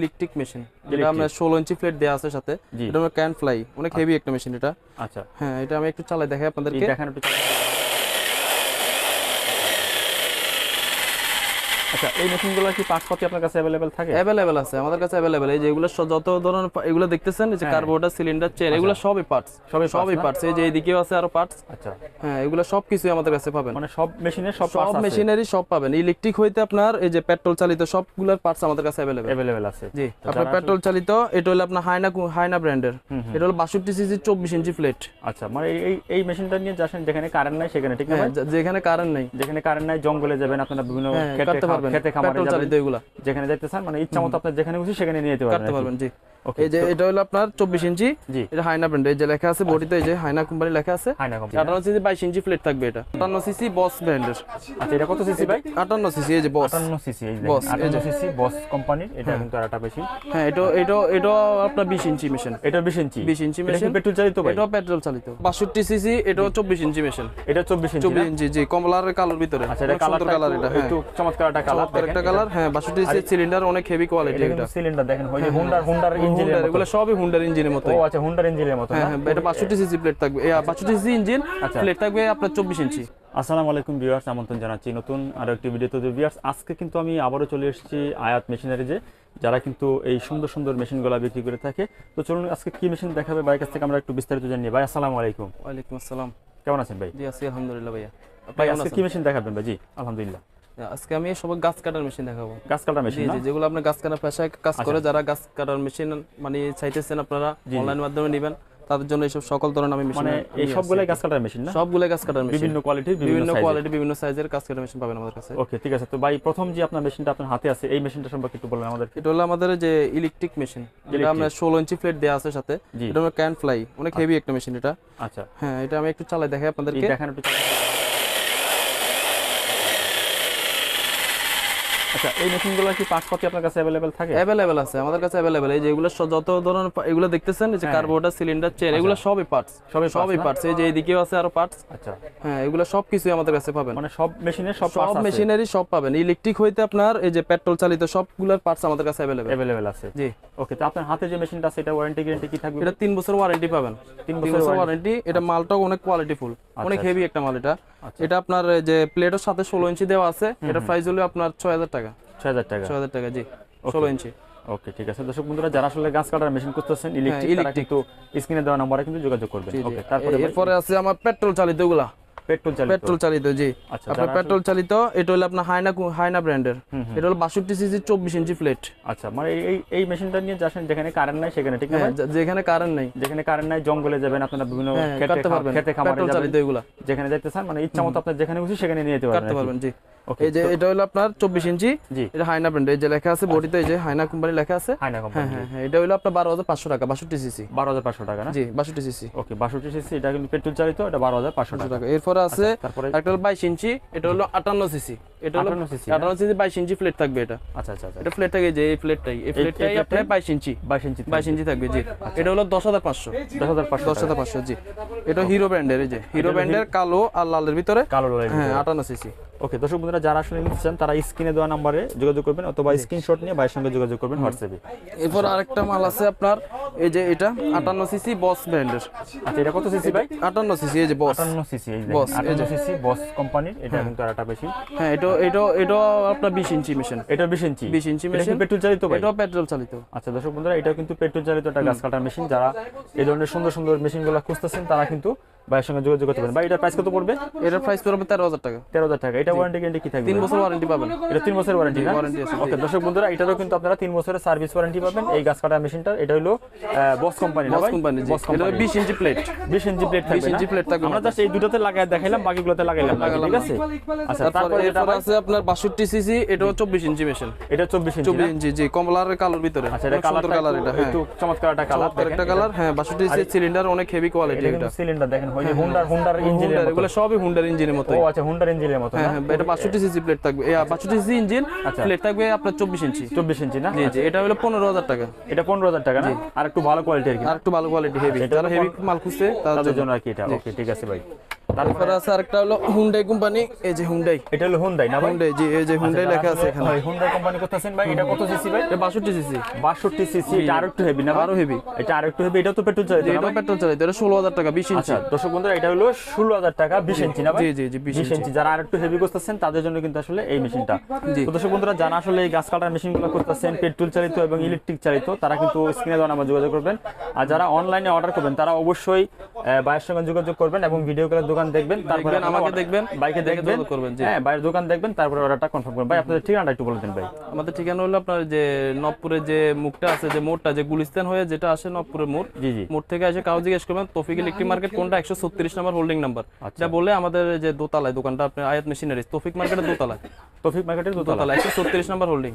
Electric machine যেটা আমরা ষোলো ইঞ্চি প্লেট দেওয়া আছে সাথে এটা আমরা ক্যান ফ্লাই অনেক হেভি একটা মেশিন এটা। আচ্ছা। হ্যাঁ এটা আমি একটু চালাই দেখাই আপনাদেরকে। দেখেন একটু চালান। আচ্ছা এই মেশিনগুলো কি পার্টস আপনার কাছে অ্যাভেলেবেল থাকে? অ্যাভেলেবেল আছে আমাদের কাছে অ্যাভেলেবেল এই যে এগুলো যত ধরনের এগুলো দেখতেছেন এই যে হ্যাঁ। সিলিন্ডার চেন এগুলো সবই পার্টস সবই সবই পার্টস এই যে এইদিকেও আছে আরও পার্টস আচ্ছা। হ্যাঁ এগুলো সব কিছুই আমাদের কাছে পাবেন। মানে সব মেশিনের সব সব মেশিনারি সব পাবেন। ইলেকট্রিক হইতে আপনার এই যে পেট্রোল চালিত সবগুলোর পার্টস আমাদের কাছে অ্যাভেলেবেল অ্যাভেলেবেল আছে। জি আপনার পেট্রোল চালিত এটা হলো আপনার হাইনা হাইনা ব্র্যান্ডের। এটা হলো বাষট্টি সিসি চব্বিশ ইঞ্চি প্লেট আচ্ছা মানে এই- এই মেশিনটা নিয়ে যাচ্ছেন যেখানে কারেন্ট নাই সেখানে ঠিক না হ্যাঁ যেখানে কারেন্ট নেই। যেখানে কারেন্ট নাই জঙ্গলে যাবেন আপনারা বিভিন্ন হ্যাঁ খা- পারবেন খেতে খামারে যাবেন। এগুলা। যেখানে যাইতে চান মানে ইচ্ছা মতো আপনি যেখানে খুশি সেখানে নিয়ে যেতে পারবেন জি। এই যে এটা হলো আপনার চব্বিশ ইঞ্চি। জি। এটা হাইনা ব্র্যান্ড এই যে লেখা আছে বডিতে এই যে হাইনা কোম্পানি লেখা আছে। আটান্ন সিসি বাইশ ইঞ্চি প্লেট থাকবে এটা। আটান্ন সিসি বস ব্র্যান্ডের আচ্ছা এটা কত সিসি ভাই? আটান্ন সিসি এই যে বস। আটান্ন সিসি এই আটান্ন সিসি বস কোম্পানির এটা কিন্তু আরেকটা বেশি। হ্যাঁ এটা এটা এটা আপনার বিশ ইঞ্চি মেশিন এটা বিশ ইঞ্চি। 20 ইঞ্চি এটা মেশিন পেট্রোল চালিত ভাই? এটাও পেট্রোল চালিত। বাষট্টি সিসি এটাও চব্বিশ ইঞ্চি মেশিন এটা চব্বিশ ইঞ্চি চব্বিশ? ইঞ্চি জি কমলার কালোর ভিতরে। আচ্ছা এটা কালার কালার এটা হ্যাঁ। একটু চমৎকার একটা কালার একটা কালার হ্যাঁ বাষট্টি সিসি সিলিন্ডার অনেক হেভি কোয়ালিটি এটা এটা। সিলিন্ডার দেখেন ওই যে হুন্ডার হুন্ডার ইঞ্জিনের মতো এগুলো সবই হুন্ডার ইঞ্জিনের মতো ও আচ্ছা হুন্ডার ইঞ্জিনের মতো হ্যাঁ হ্যাঁ এটা বাষট্টি সিসি প্লেট থাকবে। বাষট্টি সিসি ইঞ্জিন। প্লেট থাকবে আপনার চব্বিশ ইঞ্চি আসসালামু আলাইকুম ভিউয়ার্স আমন্ত্রণ জানাচ্ছি নতুন আরও একটি ভিডিওতে ভিউয়ার্স আজকে কিন্তু আমি আবারও চলে এসেছি আয়াত মেশিনারিজে যারা কিন্তু এই সুন্দর সুন্দর মেশিনগুলো বিক্রি করে থাকে। তো চলুন আজকে কি মেশিন দেখাবে ভাইয়ের কাছ থেকে আমরা একটু বিস্তারিত জানি। ভাই আসসালামু আলাইকুম। ওয়ালাইকুম আসসালাম। কেমন আছেন ভাই? জি আছি আলহামদুলিল্লাহ ভাইয়া। ভাই আজকে কি মেশিন দেখাবেন ভাই? জি আলহামদুলিল্লাহ। আজকে আমি সব গাছ কাটার মেশিন দেখাবো। গাছ কাটা জি মেশিন জি যেগুলো আপনার গাছ কাটার পেশায় কাজ করে যারা গাছ কাটার মেশিন মানে চাইতেছেন আপনারা অনলাইন মাধ্যমে নেবেন তাদের জন্য এইসব সকল ধরনের আমি মেশিন মানে এই সবগুলাই গাছ কাটার মেশিন না? সবগুলো গাছ কাটার মেশিন বিভিন্ন কোয়ালিটির বিভিন্ন কোয়ালিটি কোয়ালিটি বিভিন্ন সাইজের গাছ কাটার মেশিন পাবেন আমাদের কাছে। ওকে ঠিক আছে। তো ভাই প্রথম যে আপনার মেশিনটা আপনার হাতে আছে এই মেশিনটা সম্পর্কে একটু বলেন আমাদের এটা হলো আমাদের যে ইলেকট্রিক মেশিন যেটা আমরা ষোলো ইঞ্চি প্লেট দেওয়া আছে সাথে এটা আমরা ক্যান ফ্লাই অনেক হেভি একটা মেশিন এটা। আচ্ছা। হ্যাঁ এটা আমি একটু চালাই দেখাই আপনাদেরকে। দেখান একটু চালান। আচ্ছা এই মেশিনগুলো কি পার্টস পাতি আপনার কাছে অ্যাভেলেবেল থাকে? অ্যাভেলেবেল আছে আমাদের কাছে অ্যাভেলেবেল এই যে এগুলো যত ধরনের এগুলো দেখতেছেন এই যে হ্যাঁ। সিলিন্ডার চেন এগুলো সবই পার্টস সবই সবই পার্টস এই যে এইদিকেও আছে আরও পার্টস আচ্ছা। হ্যাঁ এগুলো সব কিছুই আমাদের কাছে পাবেন। মানে সব মেশিনের সব সব পার্টস আছে? মেশিনারি সব পাবেন। ইলেকট্রিক হইতে আপনার এই যে পেট্রোল চালিত সবগুলোর পার্টস আমাদের কাছে অ্যাভেলেবেল অ্যাভেলেবেল আছে। জি। ওকে তো আপনার হাতে যে মেশিনটা আছে এটা ওয়ারেন্টি গ্যারান্টি কি থাকবে? এটা তিন বছর ওয়ারেন্টি পাবেন। তিন তিন বছর বছর ওয়ারেন্টি এটা মালটাও অনেক কোয়ালিটি ফুল অনেক হেভি একটা মাল এটা। এটা আপনার যে প্লেটের সাথে ষোলো ইঞ্চি দেওয়া আছে এটা প্রাইস হলো আপনার ছয় হাজার টাকা। ছয় হাজার টাকা। ছয় হাজার টাকা জি। ষোলো ইঞ্চি। ওকে ঠিক আছে। দর্শক বন্ধুরা যারা আসলে গাছ কাটার মেশিন ইলেকট্রিক তারা electric। কিন্তু স্ক্রিনে দেওয়া নম্বরে কিন্তু যোগাযোগ করবেন। ওকে তারপরে এরপরে আছে আমার পেট্রোল চালিতগুলা পেট্রোল চালিত। পেট্রোল চালিত জি। আচ্ছা, আপনার পেট্রোল চালিত এটা হলো আপনার হাইনা হাইনা ব্র্যান্ডের। এটা হলো বাষট্টি সিসি চব্বিশ ইঞ্চি প্লেট আচ্ছা মানে এই- এই মেশিনটা নিয়ে যাচ্ছেন যেখানে কারেন্ট নাই সেখানে ঠিক না হ্যাঁ যেখানে কারেন্ট নাই। যেখানে কারেন্ট নাই জঙ্গলে যাবেন আপনারা বিভিন্ন হ্যাঁ খেতে পারবেন। খেতে খামারে যাবেন। এগুলা। যেখানে যাইতে চান মানে ইচ্ছা মতো আপনার যেখানে খুশি সেখানে নিয়ে যেতে পারবেন কাটতে আর কি। পারবেন জি। এই যে এটা হলো আপনার চব্বিশ ইঞ্চি। জি। এটা হাইনা ব্র্যান্ড এই যে লেখা আছে বডিতে এই যে হাইনা কোম্পানি লেখা আছে। হাইনা হ্যাঁ কোম্পানি হ্যাঁ হ্যাঁ এটা হলো আপনার বারো হাজার পাঁচশো টাকা বাষট্টি সিসি। বারো হাজার পাঁচশো টাকা না? জি বাষট্টি সিসি। ওকে বাষট্টি সিসি এটা কিন্তু পেট্রোল চালিত এটা বারো হাজার পাঁচশো টাকা। টাকা। এরপরে আছে তারপরে একটা বাইশ ইঞ্চি এটা হলো আটান্ন সিসি। এটা হলো 58 সিসি বাইশ ইঞ্চি প্লেট থাকবে এটা। আচ্ছা আচ্ছা আচ্ছা। এটা প্লেট থাকে যে এই প্লেটটাই এই প্লেটটাই আপনার বাইশ ইঞ্চি। বাইশ ইঞ্চি বাইশ ইঞ্চি থাকবে জি। এটা হলো দশ হাজার পাঁচশো। দশ হাজার পাঁচশো। দশ হাজার পাঁচশো জি। এটা হিরো ব্র্যান্ডের এই যে। হিরো ব্র্যান্ডের কালো আর লালের ভিতরে। কালো লাইন হ্যাঁ আটান্ন সিসি। ওকে দর্শক বন্ধুরা যারা আসলে নিতে চান তারা স্ক্রিনে দেওয়া নাম্বারে যোগাযোগ করবেন অথবা স্ক্রিনশট নিয়ে ভাইয়ের সঙ্গে যোগাযোগ করবেন হোয়াটসঅ্যাপে। এরপর আরেকটা মাল আছে আপনার এই যে এটা আটান্ন সিসি বস ব্র্যান্ডের। আচ্ছা এটা কত সিসি ভাই? আটান্ন সিসি এই যে বস। আটান্ন সিসি এই বস কোম্পানির এটা কিন্তু আর একটা বেশি। হ্যাঁ এটা এটা এটা আপনার বিশ ইঞ্চি মেশিন এটা বিশ ইঞ্চি? বিশ ইঞ্চি মেশিন পেট্রোল চালিত ভাই? এটা পেট্রোল চালিত। আচ্ছা দর্শক বন্ধুরা এটা কিন্তু পেট্রোল চালিত একটা গাছ কাটার মেশিন যারা এই ধরনের সুন্দর সুন্দর মেশিনগুলো খুঁজতেছেন তারা কিন্তু ভাইয়ের সঙ্গে যোগাযোগ করতে পারেন। ভাই এটার প্রাইস কত পড়বে? এটার প্রাইস পড়বে তেরো হাজার টাকা। তেরো হাজার টাকা। এটা ওয়ারেন্টি গ্যারান্টি কি থাকবে? তিন বছর ওয়ারেন্টি পাবেন। এটা তিন বছরের ওয়ারেন্টি না? Warranty আছে, ওকে দর্শক বন্ধুরা এটারও কিন্তু আপনারা তিন বছরের সার্ভিস ওয়ারেন্টি পাবেন। এই গাছ কাটা মেশিনটা এটা হলো boss company boss company boss company বিশ ইঞ্চি প্লেট বিশ ইঞ্চি প্লেট থাকবে 20 ইঞ্চি plate থাকবে আমরা জাস্ট এই দুটোতে লাগাই দেখাইলাম বাকিগুলোতে লাগাইলাম ঠিক আছে? আচ্ছা তারপর যেটা আছে আপনার বাষট্টি সিসি এটাও চব্বিশ ইঞ্চি মেশিন এটা চব্বিশ ইঞ্চি চব্বিশ? ইঞ্চি জি কমলার কালোর ভিতরে। আচ্ছা এটা কালার কালার এটা হ্যাঁ। একটু চমৎকার একটা কালার একটা কালার হ্যাঁ বাষট্টি সিসি সিলিন্ডার অনেক হেভি কোয়ালিটি এটা সিলিন্ডার দেখেন ওই যে হুন্ডার হুন্ডার ইঞ্জিনের মতো। এগুলো সবই হুন্ডার ইঞ্জিনের মতো ও আচ্ছা হুন্ডার ইঞ্জিনের মতো হ্যাঁ হ্যাঁ এটা বাষট্টি সিসি প্লেট থাকবে। এই বাষট্টি সিসি ইঞ্জিন। প্লেট থাকবে আপনার চব্বিশ ইঞ্চি চব্বিশ ইঞ্চি না? জি জি এটা হলো পনেরো হাজার টাকা। এটা পনেরো হাজার টাকা না? আর একটু ভালো কোয়ালিটি আর একটু ভালো কোয়ালিটি হেভি যারা হেভি মাল খুঁজছে তাদের জন্য। আর কি এটা। ওকে ঠিক আছে ভাই। তারপরে আছে আরেকটা হলো হুন্ডাই কোম্পানি এই যে হুন্ডাই এটা হলো হুন্ডাই না ভাই? হুন্ডাই জি এই যে হুন্ডাই লেখা আছে এখানে। হুন্ডাই কোম্পানি করতেছেন ভাই এটা কত সিসি ভাই? এটা বাষট্টি সিসি বাষট্টি সিসি এটা আরও একটু হেভি না আরও heavy। এটা আরও একটু হেভি এটা তো পেট্রোল চালিত এটা পেট্রোল চালিত এটা ষোলো হাজার টাকা বিশ ইঞ্চি আচ্ছা দর্শক বন্ধুরা এটা হলো ষোলো হাজার টাকা বিশ ইঞ্চি না ভাই? জি, জি, জি, 20 ইঞ্চি যারা আরেকটু হেভি করতেছেন তাদের জন্য কিন্তু আসলে এই মেশিনটা। তো দর্শক বন্ধুরা যারা আসলে এই গাছ কাটার মেশিনগুলো করতেছেন পেট্রোল চালিত এবং ইলেকট্রিক চালিত তারা কিন্তু স্ক্রিনে দেওয়া নাম্বার যোগাযোগ করবেন। আর যারা অনলাইনে অর্ডার করবেন তারা অবশ্যই ভাইয়ের সঙ্গে যোগাযোগ করবেন এবং ভিডিও কলের দোকান দেখবেন তারপরে আমাকে দেখবেন, বাইকে দেখে দেখবেন করবেন, হ্যাঁ বাইরের দোকান দেখবেন তারপরে অর্ডারটা কনফার্ম করবেন। ভাই আপনাদের ঠিকানাটা একটু বলে দেন ভাই। আমাদের ঠিকানা হলো আপনার যে নবপুরের যে মুখটা আছে যে মোড়টা যে গুলিস্তান হয়ে যেটা আসে নবপুরের মোড়। জি জি। মোড় থেকে এসে কাউ জিজ্ঞেস করবেন তফিক ইলেকট্রিক মার্কেট কোনটা? একশো ছত্রিশ নাম্বার হোল্ডিং নাম্বার। যা বলে আমাদের যে দোতলায় দোকানটা আপনার আয়াত মেশিনারি তফিক মার্কেটের দোতলায়। তৌফিক মার্কেটের দোতলা একশো ছত্রিশ নাম্বার হোল্ডিং।